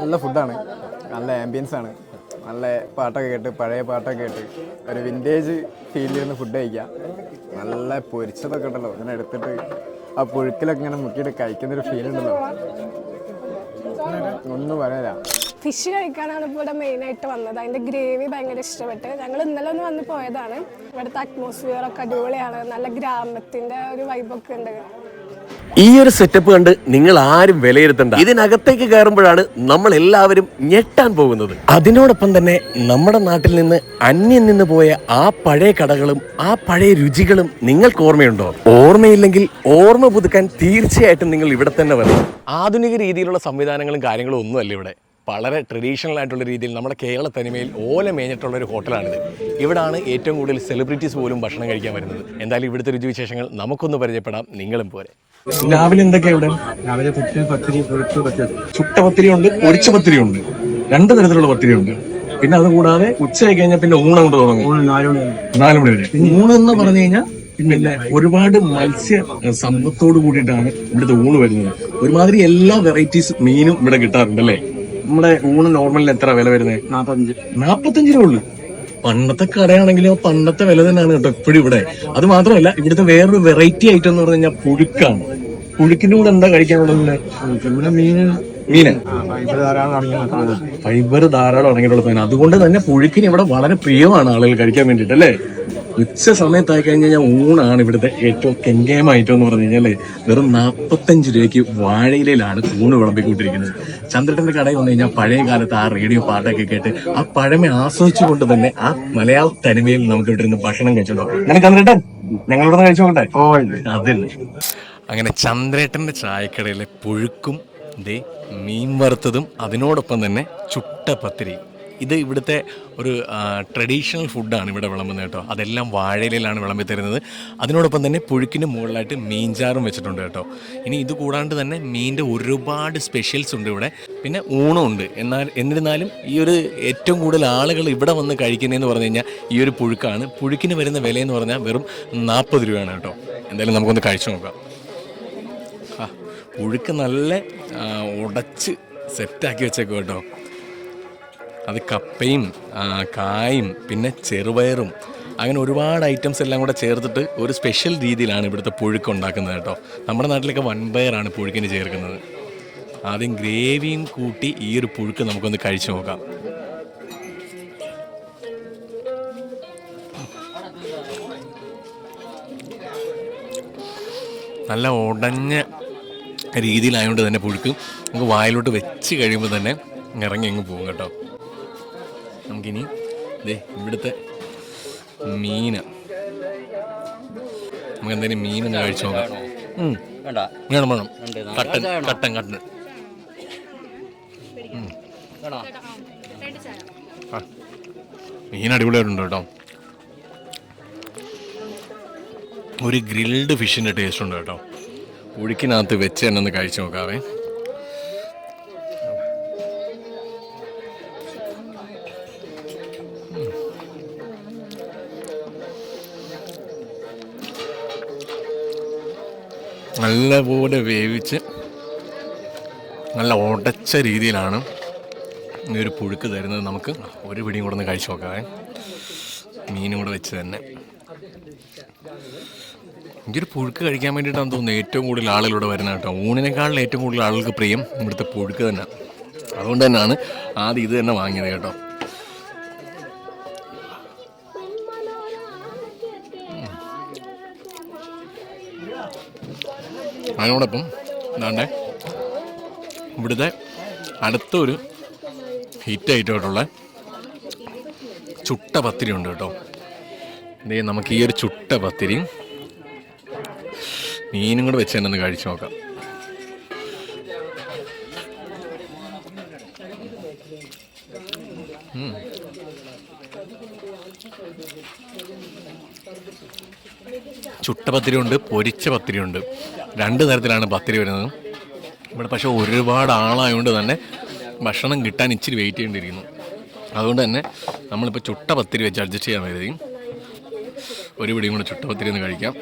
നല്ല ഫുഡാണ് നല്ല ആംബിയൻസ് ആണ്. നല്ല പാട്ടൊക്കെ കേട്ട് പഴയ പാട്ടൊക്കെ കേട്ട് ഒരു വിന്റേജ് ഫീലിലിരുന്ന് ഫുഡ് കഴിക്കാം. നല്ല പൊരിച്ചതൊക്കെ ഉണ്ടല്ലോ. ഇങ്ങനെ എടുത്തിട്ട് ആ പുഴുക്കിലൊക്കെ ഇങ്ങനെ മുക്കിയിട്ട് കഴിക്കുന്നൊരു ഫീൽ ഉണ്ടല്ലോ. ഒന്ന് പറയാനില്ല ഫിഷ് കഴിക്കാനാണ് ഇപ്പോൾ ഇവിടെ മെയിനായിട്ട് വന്നത്. അതിന്റെ ഗ്രേവി ഭയങ്കര ഇഷ്ടപ്പെട്ട്. ഞങ്ങൾ ഇന്നലെ ഒന്ന് വന്ന് പോയതാണ്. ഇവിടുത്തെ അറ്റ്മോസ്ഫിയർ ഒക്കെ അടിപൊളിയാണ്. നല്ല ഗ്രാമത്തിന്റെ ഒരു വൈബൊക്കെ ഉണ്ട്. ഈ ഒരു സെറ്റപ്പ് കണ്ട് നിങ്ങൾ ആരും വിലയിരുത്തണ്ട. ഇതിനകത്തേക്ക് കയറുമ്പോഴാണ് നമ്മൾ എല്ലാവരും ഞെട്ടാൻ പോകുന്നത്. അതിനോടൊപ്പം തന്നെ നമ്മുടെ നാട്ടിൽ നിന്ന് അന്യം നിന്ന് പോയ ആ പഴയ കടകളും ആ പഴയ രുചികളും നിങ്ങൾക്ക് ഓർമ്മയുണ്ടോ? ഓർമ്മയില്ലെങ്കിൽ ഓർമ്മ പുതുക്കാൻ തീർച്ചയായിട്ടും നിങ്ങൾ ഇവിടെ തന്നെ വരണം. ആധുനിക രീതിയിലുള്ള സംവിധാനങ്ങളും കാര്യങ്ങളും ഒന്നുമല്ല ഇവിടെ. വളരെ ട്രഡീഷണൽ ആയിട്ടുള്ള രീതിയിൽ നമ്മുടെ കേരള തനിമയിൽ ഓല മേഞ്ഞിട്ടുള്ള ഒരു ഹോട്ടലാണിത്. ഇവിടാണ് ഏറ്റവും കൂടുതൽ സെലിബ്രിറ്റീസ് പോലും ഭക്ഷണം കഴിക്കാൻ വരുന്നത്. എന്തായാലും ഇവിടുത്തെ രുചിവിശേഷങ്ങൾ നമുക്കൊന്ന് പരിചയപ്പെടാം. നിങ്ങളും പോലെ രാവിലെ എന്തൊക്കെയാ ഇവിടെ? രാവിലെ പുട്ട് പത്തിരി പച്ചടി. ചുട്ട പത്തിരി ഉണ്ട് പൊരിച്ച പത്തിരി ഉണ്ട് രണ്ട് തരത്തിലുള്ള പത്തിരി ഉണ്ട് പിന്നെ അത് കൂടാതെ ഉച്ചയായി കഴിഞ്ഞാൽ പിന്നെ ഊണ് കൊണ്ട് തുടങ്ങും. നാല് മണി വരെ. ഊണ് എന്ന് പറഞ്ഞു കഴിഞ്ഞാൽ പിന്നെ ഒരുപാട് മത്സ്യ സമ്പത്തോട് കൂടിയിട്ടാണ് ഇവിടുത്തെ ഊണ് വരുന്നത്. ഒരുമാതിരി എല്ലാ വെറൈറ്റീസ് മീനും ഇവിടെ കിട്ടാറുണ്ട് അല്ലേ? നമ്മുടെ ഊണ് നോർമലിന് എത്ര വില വരുന്നത് നാപ്പത്തഞ്ച്. നാപ്പത്തഞ്ച് രൂപ ഉള്ളു. പണ്ടത്തെ കടയാണെങ്കിലും പണ്ടത്തെ വില തന്നെയാണ് കേട്ടോ ഇപ്പോഴും ഇവിടെ. അത് മാത്രമല്ല ഇവിടുത്തെ വേറൊരു വെറൈറ്റി ഐറ്റം എന്ന് പറഞ്ഞു കഴിഞ്ഞാൽ പുഴുക്കാണ്. പുഴുക്കിന്റെ കൂടെ എന്താ കഴിക്കാനുള്ളത് ഇവിടെ മീന് മീന് ഫൈബർ ധാരാളം അടങ്ങിയിട്ടുള്ള അതുകൊണ്ട് തന്നെ പുഴുക്കിന് ഇവിടെ വളരെ പ്രിയമാണ് ആളുകൾ കഴിക്കാൻ വേണ്ടിയിട്ട് അല്ലേ ഉച്ച സമയത്തായി കഴിഞ്ഞ് കഴിഞ്ഞാൽ ഊണാണ് ഇവിടുത്തെ ഏറ്റവും കെങ്കേമ ഐറ്റം എന്ന് പറഞ്ഞു കഴിഞ്ഞാൽ വെറും നാൽപ്പത്തഞ്ച് രൂപയ്ക്ക് വാഴയിലാണ് ഊണ് വിളമ്പിക്കൊണ്ടിരിക്കുന്നത്. ചന്ദ്രട്ടന്റെ കടയിൽ വന്നു കഴിഞ്ഞാൽ പഴയ കാലത്ത് ആ റേഡിയോ പാട്ടൊക്കെ കേട്ട് ആ പഴമ ആസ്വദിച്ചുകൊണ്ട് തന്നെ ആ മലയാള തനിമയിൽ നമുക്ക് ഇവിടെ ഇരുന്ന് ഭക്ഷണം കഴിച്ചോളൂ ചന്ദ്രട്ടൻ ഞങ്ങളിവിടെ കഴിച്ചോട്ടെ ഓ അതല്ലേ. അങ്ങനെ ചന്ദ്രേട്ടന്റെ ചായക്കടയിലെ പുഴുക്കും ദേ മീൻ വറുത്തതും അതിനോടൊപ്പം തന്നെ ചുട്ട പത്തിരി. ഇത് ഇവിടുത്തെ ഒരു ട്രഡീഷണൽ ഫുഡാണ് ഇവിടെ വിളമ്പുന്നത് കേട്ടോ. അതെല്ലാം വാഴയിലാണ് വിളമ്പി തരുന്നത്. അതിനോടൊപ്പം തന്നെ പുഴുക്കിന് മുകളിലായിട്ട് മീൻചാറും വെച്ചിട്ടുണ്ട് കേട്ടോ. ഇനി ഇത് കൂടാണ്ട് തന്നെ മീനിന്റെ ഒരുപാട് സ്പെഷ്യൽസ് ഉണ്ട് ഇവിടെ. പിന്നെ ഊണുണ്ട് എന്നാൽ എന്നിരുന്നാലും ഈ ഒരു ഏറ്റവും കൂടുതൽ ആളുകൾ ഇവിടെ വന്ന് കഴിക്കുന്നതെന്ന് പറഞ്ഞു കഴിഞ്ഞാൽ ഈ ഒരു പുഴുക്കാണ്. പുഴുക്കിന് വരുന്ന വിലയെന്ന് പറഞ്ഞാൽ വെറും നാൽപ്പത് രൂപയാണ് കേട്ടോ. എന്തായാലും നമുക്കൊന്ന് കഴിച്ചു നോക്കാം. പുഴുക്ക് നല്ല ഉടച്ച് സെറ്റാക്കി വെച്ചേക്കും കേട്ടോ. അത് കപ്പയും കായും പിന്നെ ചെറുപയറും അങ്ങനെ ഒരുപാട് ഐറ്റംസ് എല്ലാം കൂടെ ചേർത്തിട്ട് ഒരു സ്പെഷ്യൽ രീതിയിലാണ് ഇവിടുത്തെ പുഴുക്ക് ഉണ്ടാക്കുന്നത് കേട്ടോ. നമ്മുടെ നാട്ടിലൊക്കെ വൺപയറാണ് പുഴുക്കിന് ചേർക്കുന്നത്. ആദ്യം ഗ്രേവിയും കൂട്ടി ഈ ഒരു പുഴുക്ക് നമുക്കൊന്ന് കഴിച്ചു നോക്കാം. നല്ല ഉടഞ്ഞ രീതിയിലായതുകൊണ്ട് തന്നെ പുഴുക്ക്. നമുക്ക് വായിലോട്ട് വെച്ച് കഴിയുമ്പോൾ തന്നെ ഇറങ്ങി അങ്ങ് പോകും കേട്ടോ. നമുക്കിനി ദേ ഇവിടുത്തെ മീൻ നമുക്ക് എന്തായാലും മീനൊന്ന് കഴിച്ചു നോക്കാം. വേണം വേണം. കട്ടൻ കട്ടൻ കട്ടൻ. മീൻ അടിപൊളിയായിട്ടുണ്ട് കേട്ടോ. ഒരു ഗ്രിൽഡ് ഫിഷിന്റെ ടേസ്റ്റ് ഉണ്ട് കേട്ടോ. പുഴുക്കിനകത്ത് വെച്ച് തന്നെ ഒന്ന് കഴിച്ചു നോക്കാവേ. നല്ലപോലെ വേവിച്ച് നല്ല ഉടച്ച രീതിയിലാണ് ഈ ഒരു പുഴുക്ക് തരുന്നത്. നമുക്ക് ഒരു പിടിയും കൂടെ ഒന്ന് കഴിച്ചു നോക്കാവേ. മീനും കൂടെ വെച്ച് തന്നെ. എനിക്കൊരു പുഴുക്ക് കഴിക്കാൻ വേണ്ടിയിട്ടാണ് തോന്നുന്നത് ഏറ്റവും കൂടുതൽ ആളുകൾ ഇവിടെ വരുന്നത് കേട്ടോ. ഊണിനേക്കാളും ഏറ്റവും കൂടുതൽ ആളുകൾക്ക് പ്രിയം ഇവിടുത്തെ പുഴുക്ക് തന്നെ. അതുകൊണ്ട് തന്നെയാണ് ആദ്യം ഇത് തന്നെ വാങ്ങിയത് കേട്ടോ. അതിനോടൊപ്പം എന്താണ്ടേ ഇവിടുത്തെ അടുത്തൊരു ഹിറ്റ് ആയിട്ടുള്ള ചുട്ട പത്തിരി ഉണ്ട് കേട്ടോ. ഇതേ നമുക്ക് ഈ ഒരു ചുട്ട പത്തിരിയും മീനും കൂടെ വെച്ച് തന്നെ ഒന്ന് കഴിച്ചു നോക്കാം. ചുട്ട പത്തിരി ഉണ്ട് പൊരിച്ച പത്തിരി ഉണ്ട് രണ്ട് തരത്തിലാണ് പത്തിരി വരുന്നത്. ഇവിടെ പക്ഷേ ഒരുപാട് ആളായതുകൊണ്ട് തന്നെ ഭക്ഷണം കിട്ടാൻ ഇച്ചിരി വെയിറ്റ് ചെയ്യേണ്ടിയിരിക്കുന്നു. അതുകൊണ്ട് തന്നെ നമ്മളിപ്പോൾ ചുട്ട പത്തിരി വെച്ച് അഡ്ജസ്റ്റ് ചെയ്യാൻ കരുതി ഒരു പിടിയും കൂടെ ചുട്ട പത്തിരി ഒന്ന് കഴിക്കാം.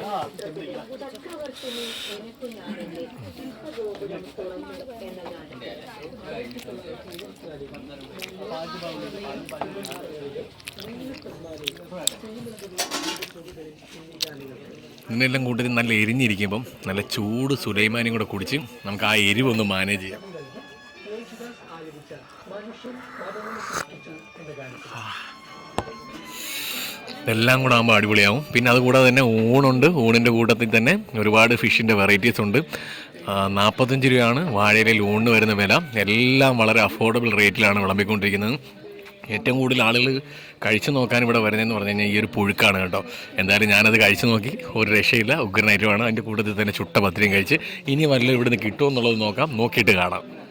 ഇതിനെല്ലാം കൂട്ടത്തിൽ നല്ല എരിഞ്ഞിരിക്കുമ്പം നല്ല ചൂട് സുലൈമാനും കൂടെ കുടിച്ച് നമുക്ക് ആ എരിവൊന്ന് മാനേജ് ചെയ്യാം. എല്ലാം കൂടെ ആകുമ്പോൾ അടിപൊളിയാവും. പിന്നെ അതുകൂടാതെ തന്നെ ഊണുണ്ട്. ഊണിന്റെ കൂട്ടത്തിൽ തന്നെ ഒരുപാട് ഫിഷിന്റെ വെറൈറ്റീസ് ഉണ്ട്. നാൽപ്പത്തഞ്ച് രൂപയാണ് വാഴയിലയിൽ ഊണിന് വരുന്ന വില. എല്ലാം വളരെ അഫോർഡബിൾ റേറ്റിലാണ് വിളമ്പിക്കൊണ്ടിരിക്കുന്നത്. ഏറ്റവും കൂടുതൽ ആളുകൾ കഴിച്ചു നോക്കാൻ ഇവിടെ വരുന്നതെന്ന് പറഞ്ഞു കഴിഞ്ഞാൽ ഈ ഒരു പുഴുക്കാണ് കേട്ടോ. എന്തായാലും ഞാനത് കഴിച്ചു നോക്കി. ഒരു രക്ഷയില്ല. ഉഗ്രനായിട്ടുമാണ് അതിന്റെ കൂട്ടത്തിൽ തന്നെ ചുട്ട പത്തിരിയും കഴിച്ച് ഇനി വല്ലതും ഇവിടുന്ന് കിട്ടുമോ എന്നുള്ളത് നോക്കാം. നോക്കിയിട്ട് കാണാം.